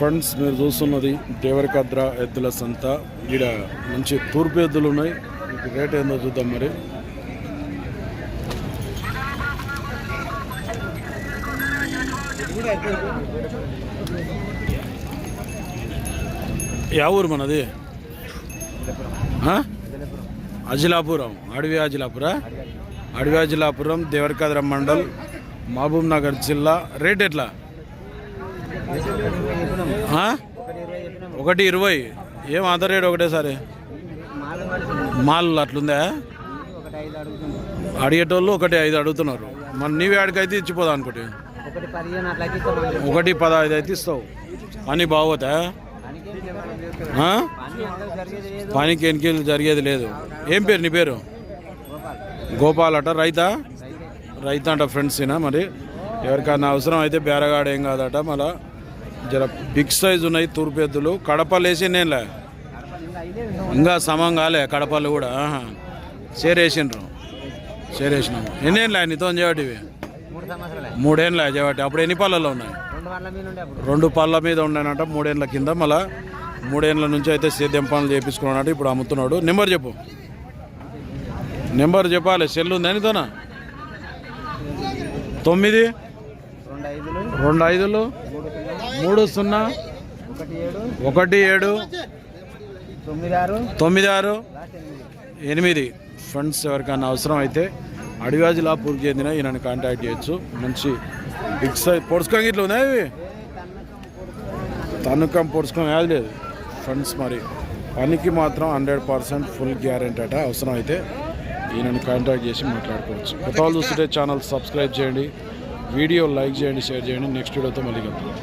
Friends మీరు చూస్తున్నది దేవరకద్ర ఎద్దుల సంత. ఈడ మంచి తూర్పు ఎద్దులు ఉన్నాయి. రేట్ ఏందో చూద్దాం మరి. యా ఊరు మనది? ఆ? అజిలాపురం అడవి అజిలాపురా అడవి అజిలాపురం దేవరకద్ర మండల్ మహబూబ్ నగర్ జిల్లా. రేట్ ఎట్లా? ఒకటి ఇరవై. ఏం ఆధార్ రేట్ ఒకటేసారి? మాల్ అట్లుందా? అడిగేటోళ్ళు ఒకటి ఐదు అడుగుతున్నారు. మరి నీవే ఆడికైతే ఇచ్చిపోదా అనుకోటి? ఒకటి పదహైదు అయితే ఇస్తావు. పని బాగోతా పనికి ఎన్నికలు జరిగేది లేదు. ఏం పేరు నీ పేరు? గోపాల్ అట రైతా? రైతా అంట ఫ్రెండ్స్ మరి? ఎవరికైనా అవసరం అయితే బేరగాడ ఏం కాదట మళ్ళీ జర బిగ్ సైజ్ ఉన్నాయి తూర్పు ఎద్దులు కడపలు వేసి నేనులే ఇంకా సమం కాలే కడపలు కూడా. చేరేసిండ్రు. చేరేసినాము. ఎన్నేళ్ళ నీతో చేయటివి మూడేళ్ళ చేయబట్టి అప్పుడు ఎన్ని పళ్ళల్లో ఉన్నాయి? రెండు పళ్ళ మీద ఉండేనంట మూడేళ్ళ కింద. మళ్ళా మూడేళ్ళ నుంచి అయితే సేద్యం పనులు చేపించుకున్నాడు ఇప్పుడు అమ్ముతున్నాడు. నెంబర్ చెప్పు. నెంబర్ చెప్పాలి. సెల్ ఉంది అనితోనా తొమ్మిది? రెండు ఐదులు? మూడు సున్నా. ఒకటి ఏడు. తొమ్మిది ఆరు. తొమ్మిది ఆరు ఎనిమిది. ఫ్రెండ్స్ ఎవరికైనా అవసరం అయితే అడివాజిలాపూర్కి చెందిన ఈయనని కాంటాక్ట్ చేయొచ్చు. మంచి బిగ్ సైజ్ పొడుచుకోంగి ఇట్లా ఉన్నాయి ఇవి? తన్నుకం పొడుచుకోం యాది లేదు. ఫ్రెండ్స్ మరి పనికి మాత్రం హండ్రెడ్ పర్సెంట్ ఫుల్ గ్యారెంటీ అట. అవసరం అయితే ఈయనను కాంటాక్ట్ చేసి మాట్లాడుకోవచ్చు. కొత్త వాళ్ళు చూస్తుంటే ఛానల్ సబ్స్క్రైబ్ చేయండి. వీడియో లైక్ చేయండి షేర్ చేయండి. నెక్స్ట్ వీడియోతో మళ్ళీ కలుద్దాం.